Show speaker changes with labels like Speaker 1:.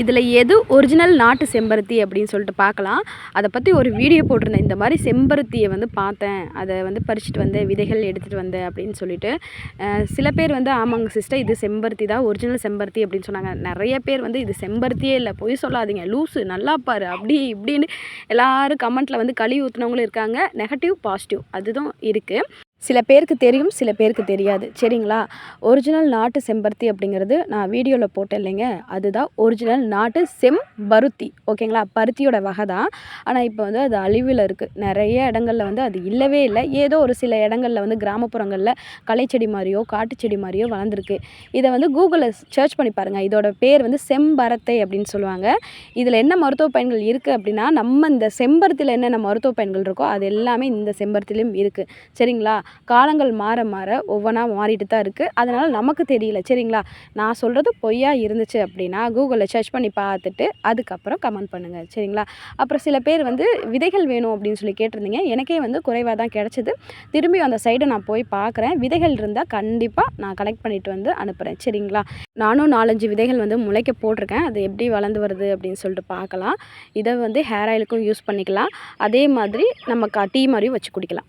Speaker 1: இதில் எது ஒரிஜினல் நாட்டு செம்பருத்தி அப்படின்னு சொல்லிட்டு பார்க்கலாம். அதை பற்றி ஒரு வீடியோ போட்டிருந்தேன். இந்த மாதிரி செம்பருத்தியை வந்து பார்த்தேன். அதை வந்து பறிச்சுட்டு வந்தேன் விதைகள் எடுத்துகிட்டு வந்தேன் அப்படின்னு சொல்லிட்டு. சில பேர் வந்து ஆமாங்க சிஸ்டர் இது செம்பருத்தி தான் ஒரிஜினல் செம்பருத்தி அப்படின்னு சொன்னாங்க. நிறைய பேர் வந்து இது செம்பருத்தியே இல்லை. பொய் சொல்லாதீங்க. லூஸு நல்லா பாரு. அப்படி இப்படின்னு எல்லோரும் கமெண்ட்டில் வந்து கழுவி ஊற்றுனவங்களும் இருக்காங்க. நெகட்டிவ் பாசிட்டிவ் அதுதான் இருக்குது சில பேருக்கு தெரியும் சில பேருக்கு தெரியாது. சரிங்களா? ஒரிஜினல் நாட்டு செம்பருத்தி அப்படிங்கிறது நான் வீடியோவில் போட்டேன் இல்லைங்க அதுதான் ஒரிஜினல் நாட்டு செம்பருத்தி. ஓகேங்களா? பருத்தியோட வகை தான். ஆனால் இப்போ வந்து அது அழிவில் இருக்குது நிறைய இடங்கள்ல வந்து அது இல்லவே இல்லை. ஏதோ ஒரு சில இடங்களில் வந்து கிராமப்புறங்களில் கலைச்செடி மாதிரியோ காட்டுச்செடி மாதிரியோ வளர்ந்துருக்கு. இதை வந்து கூகுளில் சர்ச் பண்ணி பாருங்கள் இதோட பேர் வந்து செம்பரத்தை அப்படின்னு சொல்லுவாங்க. இதில் என்ன மருத்துவ பயன்கள் இருக்குது அப்படின்னா நம்ம இந்த செம்பருத்தியில் என்னென்ன மருத்துவ பயன்கள் இருக்கோ அது எல்லாமே இந்த செம்பருத்திலையும் இருக்குது சரிங்களா? காலங்கள் மாற மாற ஒவ்வொன்றா மாறிட்டு தான் இருக்குது அதனால் நமக்கு தெரியல. சரிங்களா? நான் சொல்கிறது பொய்யா இருந்துச்சு அப்படின்னா கூகுளில் சர்ச் பண்ணி பார்த்துட்டு அதுக்கப்புறம் கமெண்ட் பண்ணுங்கள் சரிங்களா? அப்புறம் சில பேர் வந்து விதைகள் வேணும் அப்படின்னு சொல்லி கேட்டிருந்தீங்க. எனக்கே வந்து குறைவாக தான் கிடச்சிது. திரும்பி அந்த சைடை நான் போய் பார்க்குறேன். விதைகள் இருந்தால் கண்டிப்பாக நான் கலெக்ட் பண்ணிட்டு வந்து அனுப்புகிறேன் சரிங்களா? நானும் நாலஞ்சு விதைகள் வந்து முளைக்க போட்டிருக்கேன். அது எப்படி வளர்ந்து வருது அப்படின்னு சொல்லிட்டு பார்க்கலாம். இதை வந்து ஹேர் ஆயிலுக்கும் யூஸ் பண்ணிக்கலாம். அதே மாதிரி நம்ம டீ மாதிரியும் வச்சு குடிக்கலாம்.